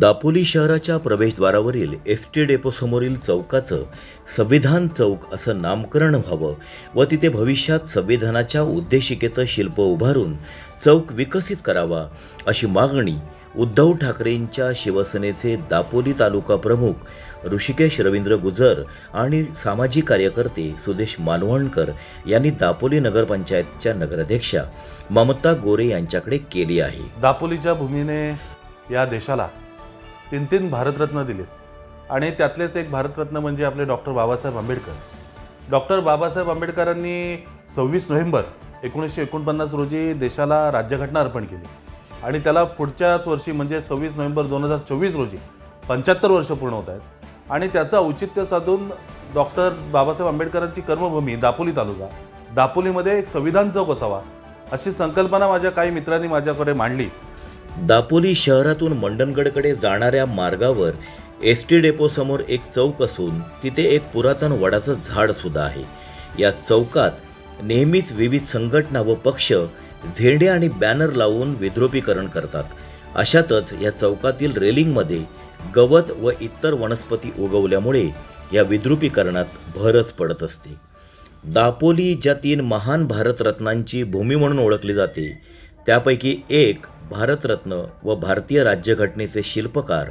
दापोली शहराच्या प्रवेशद्वारावरील S T डेपोसमोरील चौकाचं संविधान चौक असं नामकरण व्हावं व तिथे भविष्यात संविधानाच्या उद्देशिकेचं शिल्प उभारून चौक विकसित करावा अशी मागणी उद्धव ठाकरेंच्या शिवसेनेचे दापोली तालुका प्रमुख ऋषिकेश रवींद्र गुजर आणि सामाजिक कार्यकर्ते सुदेश मानवणकर यांनी दापोली नगरपंचायतच्या नगराध्यक्षा ममता गोरे यांच्याकडे केली आहे. दापोलीच्या भूमीने या देशाला तीन तीन भारतरत्न दिले. आणि त्यातलेच एक भारतरत्न म्हणजे आपले डॉक्टर बाबासाहेब आंबेडकर. डॉक्टर बाबासाहेब आंबेडकरांनी सव्वीस नोव्हेंबर एकोणीसशे एकोणपन्नास रोजी देशाला राज्यघटना अर्पण केली. आणि त्याला पुढच्याच वर्षी म्हणजे सव्वीस नोव्हेंबर दोन हजार चोवीस रोजी पंच्याहत्तर वर्ष पूर्ण होत आहेत. आणि त्याचं औचित्य साधून डॉक्टर बाबासाहेब आंबेडकरांची कर्मभूमी दापोली तालुका दापोलीमध्ये एक संविधान चौक असावा अशी संकल्पना माझ्या काही मित्रांनी माझ्याकडे मांडली. दापोली शहरातून मंडणगडकडे जाणाऱ्या मार्गावर एस टी डेपोसमोर एक चौक असून तिथे एक पुरातन वडाचं झाडसुद्धा आहे. या चौकात नेहमीच विविध संघटना व पक्ष झेंडे आणि बॅनर लावून विद्रोपीकरण करतात. अशातच या चौकातील रेलिंगमध्ये गवत व इतर वनस्पती उगवल्यामुळे या विद्रुपीकरणात भरच पडत असते. दापोली ज्या तीन महान भारतरत्नांची भूमी म्हणून ओळखली जाते त्यापैकी एक भारतरत्न व भारतीय राज्यघटनेचे शिल्पकार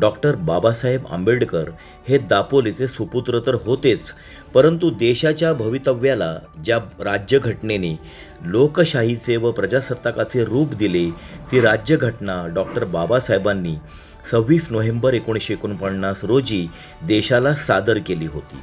डॉक्टर बाबासाहेब आंबेडकर हे दापोलीचे सुपुत्र तर होतेच परंतु देशाच्या भवितव्याला ज्या राज्यघटनेने लोकशाहीचे व प्रजासत्ताकाचे रूप दिले ती राज्यघटना डॉक्टर बाबासाहेबांनी सव्वीस नोव्हेंबर एकोणीसशे एकोणपन्नास रोजी देशाला सादर केली होती.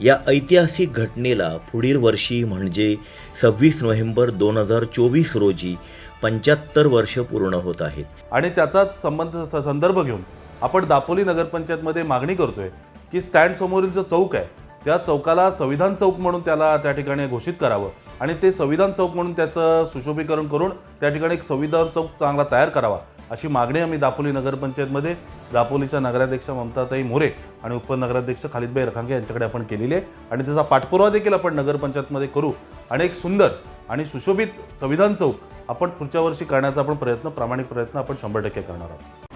या ऐतिहासिक घटनेला पुढील वर्षी म्हणजे सव्वीस नोव्हेंबर दोन हजार चोवीस रोजी पंच्याहत्तर वर्ष पूर्ण होत आहेत. आणि त्याचाच संबंध संदर्भ घेऊन आपण दापोली नगरपंचायतमध्ये मागणी करतोय की स्टँड समोरील जो चौक आहे. त्या चौकाला संविधान चौक म्हणून त्याला त्या ठिकाणी घोषित करावं आणि ते संविधान चौक म्हणून त्याचं सुशोभीकरण करून त्या ठिकाणी एक संविधान चौक चांगला तयार करावा. अशी मागणी आम्ही दापोली नगरपंचायतमध्ये दापोलीच्या नगराध्यक्ष ममताताई मोरे आणि उपनगराध्यक्ष खालिदबाई रखांगे यांच्याकडे आपण केलेली आहे. आणि त्याचा पाठपुरावा देखील आपण नगरपंचायतमध्ये करू. आणि एक सुंदर आणि सुशोभित संविधान चौक आपण पुढच्या वर्षी करण्याचा आपण प्रयत्न प्रामाणिक प्रयत्न आपण शंभर टक्के करणार आहोत.